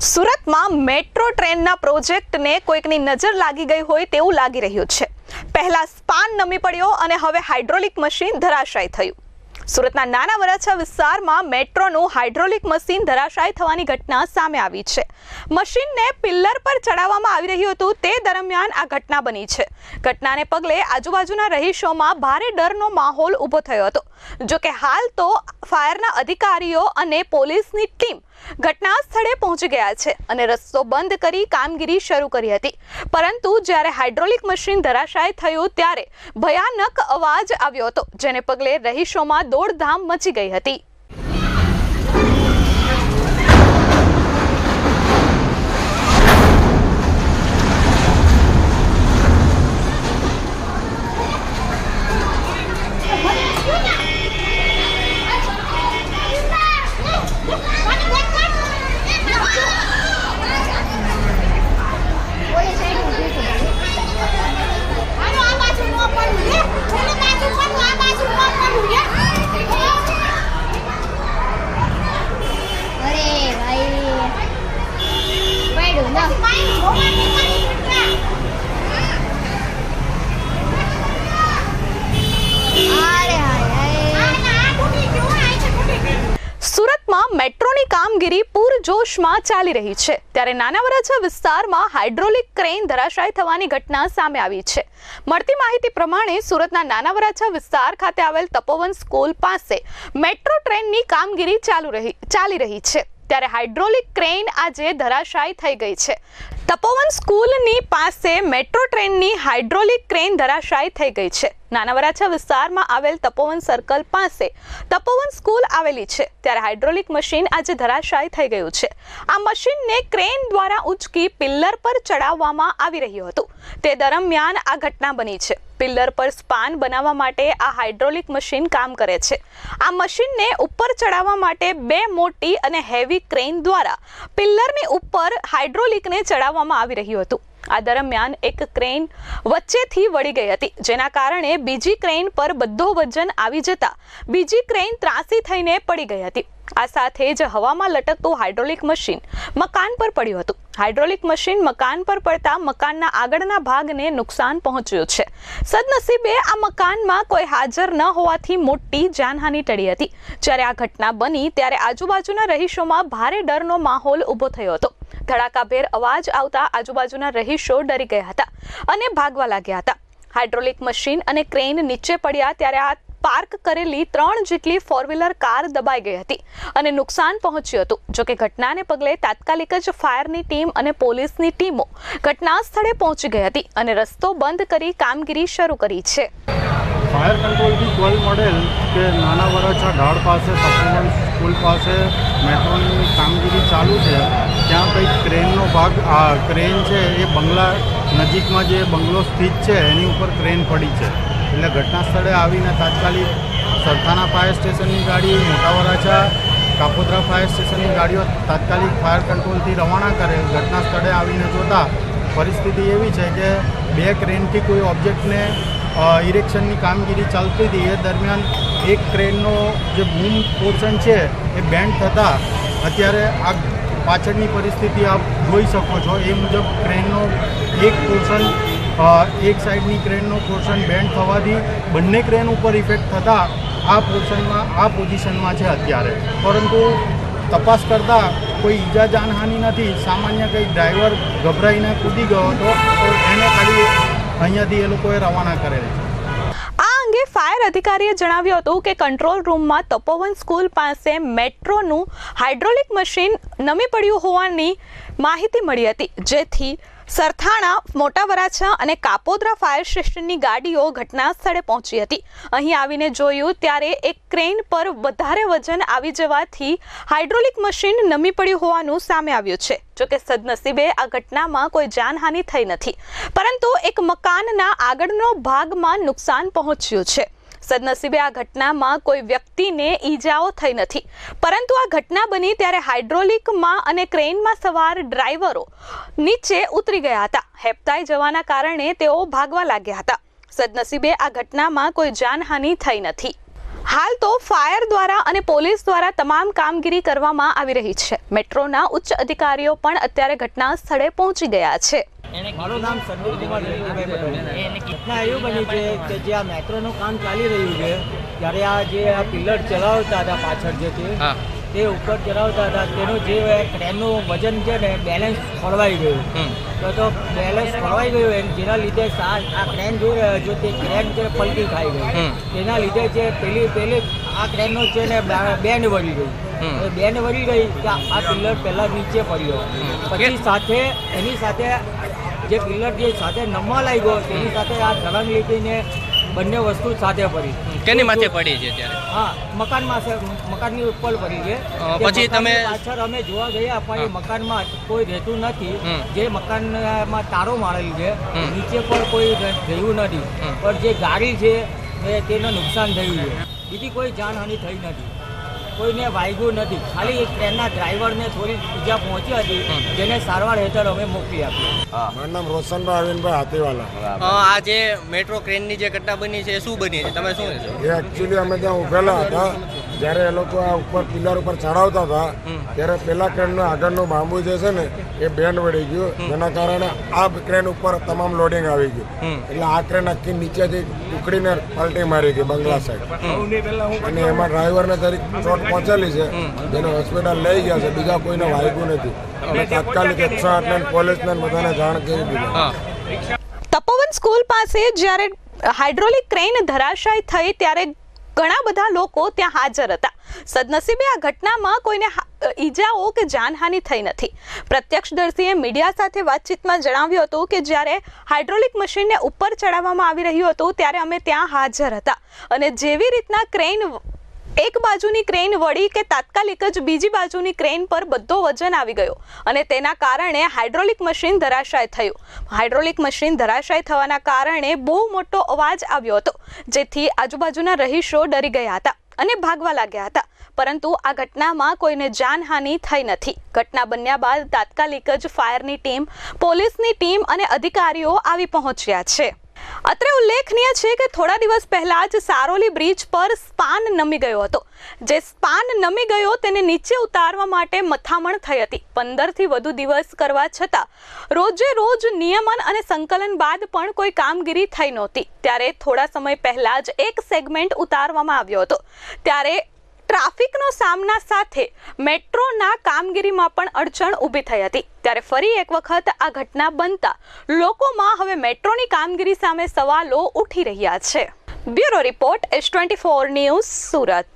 સુરતમાં મેટ્રો ટ્રેનના પ્રોજેક્ટને કોઈકની નજર લાગી ગઈ હોય તેવું લાગી રહ્યું છે. પહેલા સ્પાન નમી પડ્યો અને હવે હાઇડ્રોલિક મશીન ધરાશાય થયું. સુરતના નાના વરાછા વિસ્તારમાં મેટ્રોનું હાઇડ્રોલિક મશીન ધરાશાય થવાની ઘટના સામે આવી છે. મશીનને પિલ્લર પર ચડાવવામાં આવી રહ્યું હતું તે દરમિયાન આ ઘટના બની છે. ઘટનાને પગલે આજુબાજુના રહીશોમાં ભારે ડરનો માહોલ ઊભો થયો હતો. જો કે હાલ તો ફાયરના અધિકારીઓ અને પોલીસની ટીમ ઘટના સ્થળે પહોંચી ગયા છે અને રસ્તો બંધ કરી કામગીરી શરૂ કરી હતી. પરંતુ જ્યારે હાઇડ્રોલિક મશીન ધરાશાય થયું ત્યારે ભયાનક અવાજ આવ્યો હતો, જેને પગલે રહીશોમાં દોડધામ મચી ગઈ હતી. સુરતમાં મેટ્રોની કામગીરી પૂરજોશમાં ચાલી રહી છે. ત્યારે નાના વરાછા વિસ્તારમાં હાઇડ્રોલિક ક્રેન ધરાશાય થવાની ઘટના સામે આવી છે. મળતી માહિતી પ્રમાણે સુરતના નાના વરાછા વિસ્તાર ખાતે આવેલ તપોવન સ્કૂલ પાસે મેટ્રો ટ્રેનની કામગીરી ચાલુ રહી ચાલી રહી છે. ત્યારે હાઇડ્રોલિક ક્રેન આજે ધરાશાયી થઈ ગઈ છે. તપોવન સ્કૂલની પાસે મેટ્રો ટ્રેનની હાઇડ્રોલિક ક્રેન ધરાશાયી થઈ ગઈ છે. નાના વરાછા વિસ્તારમાં આવેલ તપોવન સર્કલ પાસે તપોવન સ્કૂલ આવેલી છે, ત્યારે હાઇડ્રોલિક મશીન આજે ધરાશાયી થઈ ગયું છે. આ મશીનને ક્રેન દ્વારા ઉંચકી પિલ્લર પર ચડાવવામાં આવી રહ્યું હતું. તે દરમિયાન આ ઘટના બની છે. પિલ્લર પર સ્પાન બનાવવા માટે આ હાઇડ્રોલિક મશીન કામ કરે છે. આ મશીનને ઉપર ચડાવવા માટે બે મોટી અને હેવી ક્રેન દ્વારા પિલ્લરની ઉપર હાઇડ્રોલિકને ચડાવવામાં આવી રહ્યું હતું. આ દરમિયાન એક ક્રેન વચ્ચેથી વળી ગઈ હતી, જેના કારણે બીજી ક્રેન પર બધો વજન આવી જતા બીજી ક્રેન ત્રાસી થઈને પડી ગઈ હતી. આ સાથે જ હવામાં લટકતું હાઇડ્રોલિક મશીન મકાન પર પડ્યું હતું. હાઇડ્રોલિક મશીન મકાન પર પડતા મકાનના આગળના ભાગને નુકસાન પહોંચ્યું છે. સદનસીબે આ મકાનમાં કોઈ હાજર ન હોવાથી મોટી જાનહાનિ ટળી હતી. જ્યારે આ ઘટના બની, ત્યારે આજુબાજુના રહીશોમાં ભારે ડરનો માહોલ ઊભો થયો હતો. ધડાકાભેર અવાજ આવતા આજુબાજુના રહીશો ડરી ગયા હતા અને ભાગવા લાગ્યા હતા. હાઇડ્રોલિક મશીન અને ક્રેન નીચે પડ્યા ત્યારે આ પાર્ક કરેલી ત્રણ જેટલી ફોર વ્હીલર કાર દબાઈ ગઈ હતી અને નુકસાન પહોંચ્યું હતું. જોકે ઘટનાને પગલે તાત્કાલિક જ ફાયરની ટીમ અને પોલીસની ટીમો ઘટના સ્થળે પહોંચી ગઈ હતી અને રસ્તો બંધ કરી કામગીરી શરૂ કરી છે. ફાયર કંટ્રોલથી કોલ મળેલ કે નાના વરાછા ઢાળ પાસે તપોવન સ્કૂલ પાસે મેટ્રોની કામગીરી ચાલુ છે, ત્યાં કંઈક ક્રેનનો ભાગ, આ ક્રેન છે એ બંગલા નજીકમાં જે બંગલો સ્થિત છે, એની ઉપર ક્રેન પડી છે. એટલે ઘટના સ્થળે આવીને તાત્કાલિક સરથાના ફાયર સ્ટેશનની ગાડી, મોટા વરાછા કાપોદ્રા ફાયર સ્ટેશનની ગાડીઓ તાત્કાલિક ફાયર કંટ્રોલથી રવાના કરે. ઘટના સ્થળે આવીને જોતા પરિસ્થિતિ એવી છે કે બે ક્રેનથી કોઈ ઓબ્જેક્ટને ઇરેક્શનની કામગીરી ચાલતી હતી. એ દરમિયાન એક ક્રેનનો જે બૂમ પોર્શન છે, એ બેન્ડ થતાં અત્યારે આ પાછળની પરિસ્થિતિ આપ જોઈ શકો છો. એ મુજબ ક્રેનનો એક પોર્શન એક સાઈડની ક્રેનનો પોર્શન બેન્ડ થવાથી બંને ક્રેન ઉપર ઇફેક્ટ થતાં આ પોર્શનમાં આ પોઝિશનમાં છે અત્યારે. પરંતુ તપાસ કરતાં કોઈ ઈજા જાનહાનિ નથી. સામાન્ય કંઈ ડ્રાઈવર ગભરાઈને કૂદી ગયો હતો, તો એને ખાલી અહીંયાથી એ લોકોએ રવાના કરેલ છે. અંગે ફાયર અધિકારીએ જણાવ્યું હતું કે કંટ્રોલ રૂમમાં તપોવન સ્કૂલ પાસે મેટ્રોનું હાઇડ્રોલિક મશીન નમી પડ્યું હોવાની માહિતી મળી હતી, જેથી સરથાણા મોટા વરાછા અને કાપોદ્રા ફાયર સ્ટેશનની ગાડીઓ ઘટના સ્થળે પહોંચી હતી. અહીં આવીને જોયું ત્યારે એક ક્રેન પર વધારે વજન આવી જવાથી હાઇડ્રોલિક મશીન નમી પડ્યું હોવાનું સામે આવ્યું છે. જોકે સદનસીબે આ ઘટનામાં કોઈ જાનહાનિ થઈ નથી. પરંતુ એક મકાનના આગળનો ભાગમાં નુકસાન પહોંચ્યું છે. સદનસીબે આ ઘટનામાં કોઈ વ્યક્તિને ઈજાઓ થઈ નથી. પરંતુ આ ઘટના બની ત્યારે હાઇડ્રોલિકમાં અને ક્રેનમાં સવાર ડ્રાઈવરો નીચે ઉતરી ગયા હતા. હેપતાઈ જવાના કારણે તેઓ ભાગવા લાગ્યા હતા. સદનસીબે આ ઘટનામાં કોઈ જાનહાનિ થઈ નથી. હાલ તો ફાયર દ્વારા અને પોલીસ દ્વારા તમામ કામગીરી કરવામાં આવી રહી છે. મેટ્રોના ઉચ્ચ અધિકારીઓ પણ અત્યારે ઘટના સ્થળે પહોંચી ગયા છે. મારું નામ સંદીપ કુમાર જયંતિભાઈ પટેલ. ઘટના એવું બની છે કે જે આ મેટ્રોનું કામ ચાલી રહ્યું છે ત્યારે આ જે આ પિલર ચલાવતા હતા પાછળ જે તે ઉપર ચલાવતા હતા તેનું જે ક્રેનનું વજન છે ને બેલેન્સ ખોરવાઈ ગયું. તો તો બેલેન્સ ખોરવાઈ ગયું એમ જેના લીધે આ આ ક્રેન જોઈ રહ્યો છો તે ક્રેન છે પલટી ખાઈ ગઈ. તેના લીધે જે પેલી પેલી આ ક્રેનનો છે ને બેન્ડ વળી ગઈ. બેન્ડ વળી ગઈ કે આ પિલ્લર પહેલા નીચે પડ્યો. પછી સાથે એની સાથે જે પિલર જે સાથે નમવા લાગ્યો તેની સાથે આ ધરંગ લીટીને બંને વસ્તુ સાથે પડી. કેની માથે પડી છે ત્યારે? હા મકાનમાં છે મકાનની ઉપર પડી છે. પછી તમે- પાછળ અમે જોવા ગયા પણ એ. મકાનમાં કોઈ રહેતું નથી. જે મકાનમાં તારો મારેલી છે નીચે પણ કોઈ રહે- રહ્યું નથી. પણ જે ગાડી છે એ તેને નુકસાન થયું છે. બીજી કોઈ જાનહાનિ થઈ નથી. કોઈને વાગ્યું નથી. ખાલી ટ્રેનના ડ્રાઈવરને થોડી ઈજા પહોંચી હતી જેને સારવાર હેઠળ અમે મોકલી આપી. મારું નામ રોશનભાઈ અરવિંદભાઈ હાથીવાલા. આ જે મેટ્રો ટ્રેનની જે ઘટના બની છે એ શું બની છે? તમે શું એ એકચ્યુઅલી અમે ત્યાં ઉભેલા હતા. જ્યારે એ લોકો આ ઉપર પિલર ઉપર ચડાવતા હતા ત્યારે પેલા ક્રેનનો આગળનો બાંબુ જે છે ને એ બેન્ડ વળી ગયું. જેના કારણે આ ક્રેન ઉપર તમામ લોડિંગ આવી ગયું. એટલે આ ક્રેન આખી નીચેથી ઉકળીને પલટી મારી ગઈ બંગલા સાઈડ અને એમાં ડ્રાઈવરને જરીક ચોટ પહોંચેલી છે. જેને હોસ્પિટલ લઈ ગયા છે. બીજા કોઈને વાગ્યું નથી. અને તાત્કાલિક એકસો આઠને પોલીસને બધાને જાણ કરી દીધી. તપોવન સ્કૂલ પાસે જ્યારે હાઇડ્રોલિક ક્રેન ધરાશાય થઈ ત્યારે ઘણા બધા લોકો ત્યાં હાજર હતા. સદનસીબે આ ઘટનામાં કોઈને ઈજાઓ કે જાનહાનિ થઈ નથી. પ્રત્યક્ષદર્શીએ મીડિયા સાથે વાતચીતમાં જણાવ્યું હતું કે જ્યારે હાઇડ્રોલિક મશીનને ઉપર ચડાવવામાં આવી રહ્યું હતું ત્યારે અમે ત્યાં હાજર હતા. અને જેવી રીતના ક્રેન એક બાજુની ક્રેન વળી કે તાત્કાલિક જ બીજી બાજુની ક્રેન પર બધો વજન આવી ગયો અને તેના કારણે હાઇડ્રોલિક મશીન ધરાશાય થયું. હાઇડ્રોલિક મશીન ધરાશાય થવાના કારણે બહુ મોટો અવાજ આવ્યો હતો, જેથી આજુબાજુના રહીશો ડરી ગયા હતા અને ભાગવા લાગ્યા હતા. પરંતુ આ ઘટનામાં કોઈને જાનહાનિ થઈ નથી. ઘટના બન્યા બાદ તાત્કાલિક જ ફાયરની ટીમ, પોલીસની ટીમ અને અધિકારીઓ આવી પહોંચ્યા છે. અત્રે ઉલ્લેખનીય છે કે થોડા દિવસ પહેલા જ સારોલી બ્રિજ પર સ્પાન નમી ગયો હતો. જે સ્પાન નમી ગયો તેને નીચે ઉતારવા માટે મથામણ થઈ હતી. પંદરથી વધુ દિવસ કરવા છતાં રોજે રોજ નિયમન અને સંકલન બાદ પણ કોઈ કામગીરી થઈ નહોતી. ત્યારે થોડા સમય પહેલા જ એક સેગમેન્ટ ઉતારવામાં આવ્યો હતો. ત્યારે ટ્રાફિકનો સામના સાથે મેટ્રોના કામગીરીમાં પણ અડચણ ઊભી થઈ હતી. ત્યારે ફરી એક વખત આ ઘટના બનતા લોકોમાં હવે મેટ્રોની કામગીરી સામે સવાલો ઉઠી રહ્યા છે. Bureau report S twenty four news Surat.